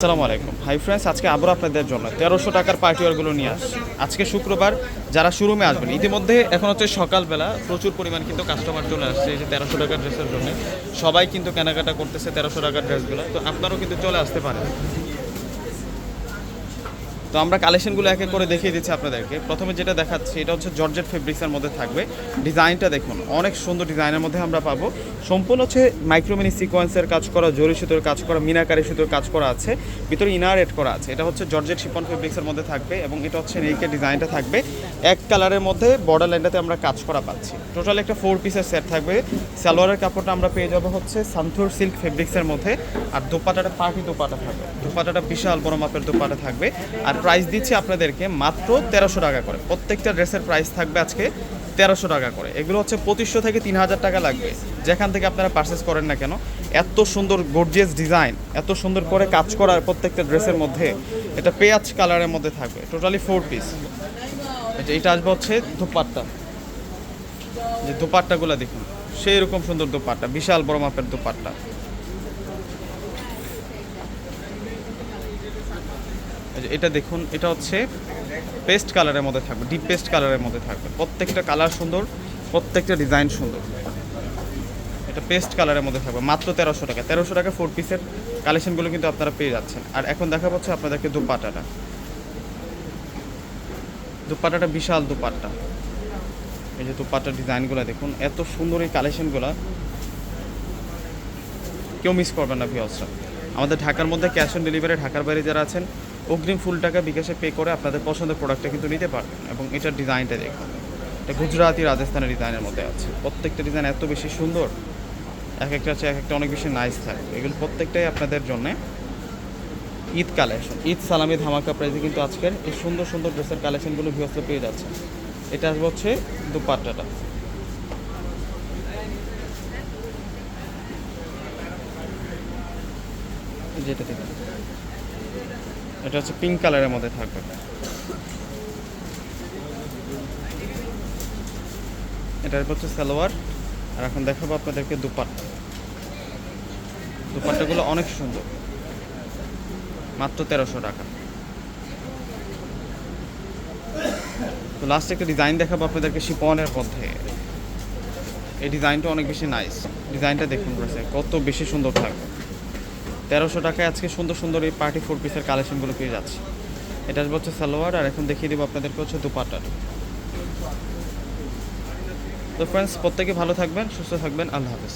আসসালামু আলাইকুম। Hi friends আজকে আবার আপনাদের জন্য তেরোশো টাকার পার্টিওয়ারগুলো নিয়ে আসছি। আজকে শুক্রবার, যারা শোরুমে আসবেন, ইতিমধ্যে এখন হচ্ছে সকালবেলা প্রচুর পরিমাণ কিন্তু কাস্টমার চলে আসছে, এই যে তেরোশো টাকার ড্রেসের জন্য। সবাই কিন্তু কেনাকাটা করতেছে তেরোশো টাকার ড্রেসগুলো তো আপনারাও কিন্তু চলে আসতে পারেন তো আমরা কালেকশনগুলো এক এক করে দেখিয়ে দিচ্ছি আপনাদেরকে। প্রথমে যেটা দেখাচ্ছি, এটা হচ্ছে জর্জেট ফেব্রিক্সের মধ্যে থাকবে। ডিজাইনটা দেখুন, অনেক সুন্দর ডিজাইনের মধ্যে আমরা পাবো। সম্পূর্ণ হচ্ছে মাইক্রোমিনি সিকোয়েন্সের কাজ করা, জরি সুতোর কাজ করা, মিনাকারি সুতোর কাজ করা আছে। ভিতরে ইনার এড করা আছে। এটা হচ্ছে জর্জেট শিপন ফেব্রিক্সের মধ্যে থাকবে এবং এটা হচ্ছে নেকের ডিজাইনটা থাকবে। এক কালারের মধ্যে বর্ডার লাইনটাতে আমরা কাজ করা পাচ্ছি। টোটাল একটা ফোর পিসের সেট থাকবে। সালোয়ারের কাপড়টা আমরা পেয়ে যাব হচ্ছে সান্থুর সিল্ক ফেব্রিক্সের মধ্যে। আর দোপাটাটা পার্টি দোপাটা থাকবে। দোপাটাটা বিশাল বড় মাপের দোপাটা থাকবে। আর প্রাইস দিচ্ছি আপনাদেরকে মাত্র তেরোশো টাকা করে। প্রত্যেকটা ড্রেসের প্রাইস থাকবে আজকে তেরোশো টাকা করে। এগুলো হচ্ছে পঁচিশশো থেকে তিন হাজার টাকা লাগবে। যেখান থেকে আপনারা পারচেস করেন না কেন, এত সুন্দর গর্জিয়াস ডিজাইন এত সুন্দর করে কাজ করার প্রত্যেকটা ড্রেসের মধ্যে এটা পেঁয়াজ কালারের মধ্যে থাকবে টোটালি ফোর পিস এটা আসবে হচ্ছে দুপাট্টা। যে দুপাট্টাগুলো দেখুন সেই রকম সুন্দর দুপাট্টা, বিশাল বড় মাপের দুপাট্টা এই যে এটা দেখুন, এটা হচ্ছে পেস্ট কালারের মধ্যে থাকবে ডিপ পেস্ট কালারের মধ্যে থাকবে। প্রত্যেকটা কালার সুন্দর, প্রত্যেকটা ডিজাইন সুন্দর। এটা পেস্ট কালারের মধ্যে থাকবে, মাত্র তেরোশো টাকা। তেরোশো টাকা ফোর পিসের কালেকশনগুলো কিন্তু আপনারা পেয়ে যাচ্ছেন। আর এখন দেখা পাচ্ছে আপনাদেরকে দুপাটাটা। দুপাটাটা বিশাল দুপাট্টা। এই যে দুপাট্টার ডিজাইনগুলো দেখুন, এত সুন্দর এই কালেকশনগুলো কেউ মিস করবেন না ভিওসরা আমাদের ঢাকার মধ্যে ক্যাশ অন ডেলিভারি ঢাকার বাইরে যারা আছেন অগ্রিম ফুল টাকা বিকাশে পে করে আপনাদের পছন্দের প্রোডাক্টটা কিন্তু নিতে পারবেন এবং এটার ডিজাইনটা দেখুন। এটা গুজরাটি রাজস্থানের ডিজাইনের মধ্যে আছে। প্রত্যেকটা ডিজাইন এত বেশি সুন্দর, এক একটা আছে এক একটা অনেক বেশি নাইস থাকে। এগুলো প্রত্যেকটাই আপনাদের জন্যে ঈদ কালেকশন ঈদ সালামি ধামাকা প্রাইজে কিন্তু আজকের এই সুন্দর সুন্দর ড্রেসের কালেকশনগুলো ভিউসে পেয়ে যাচ্ছে। এটা আসবে হচ্ছে দুপাট্টাটা। যেটা থেকে এটা হচ্ছে পিঙ্ক কালারের মধ্যে থাকবে। এটার হচ্ছে সালোয়ার। আর এখন দেখাবো আপনাদেরকে দুপাট্টা। দুপাট্টাগুলো অনেক সুন্দর। মাত্র তেরোশো টাকা। তো লাস্টে একটা ডিজাইন দেখাবো আপনাদেরকে শিপনের মধ্যে। এই ডিজাইনটা অনেক বেশি নাইস ডিজাইনটা দেখুন কত বেশি সুন্দর থাকবে। তেরোশো টাকায় আজকে সুন্দর সুন্দর এই পার্টি ফোর পিসের কালেকশনগুলো পেয়ে যাচ্ছে। এটা আসবে হচ্ছে সালোয়ার, আর এখন দেখিয়ে দেবো আপনাদেরকে হচ্ছে দুপাটার তো ফ্রেন্ডস প্রত্যেকে ভালো থাকবেন, সুস্থ থাকবেন, আল্লাহ হাফেজ।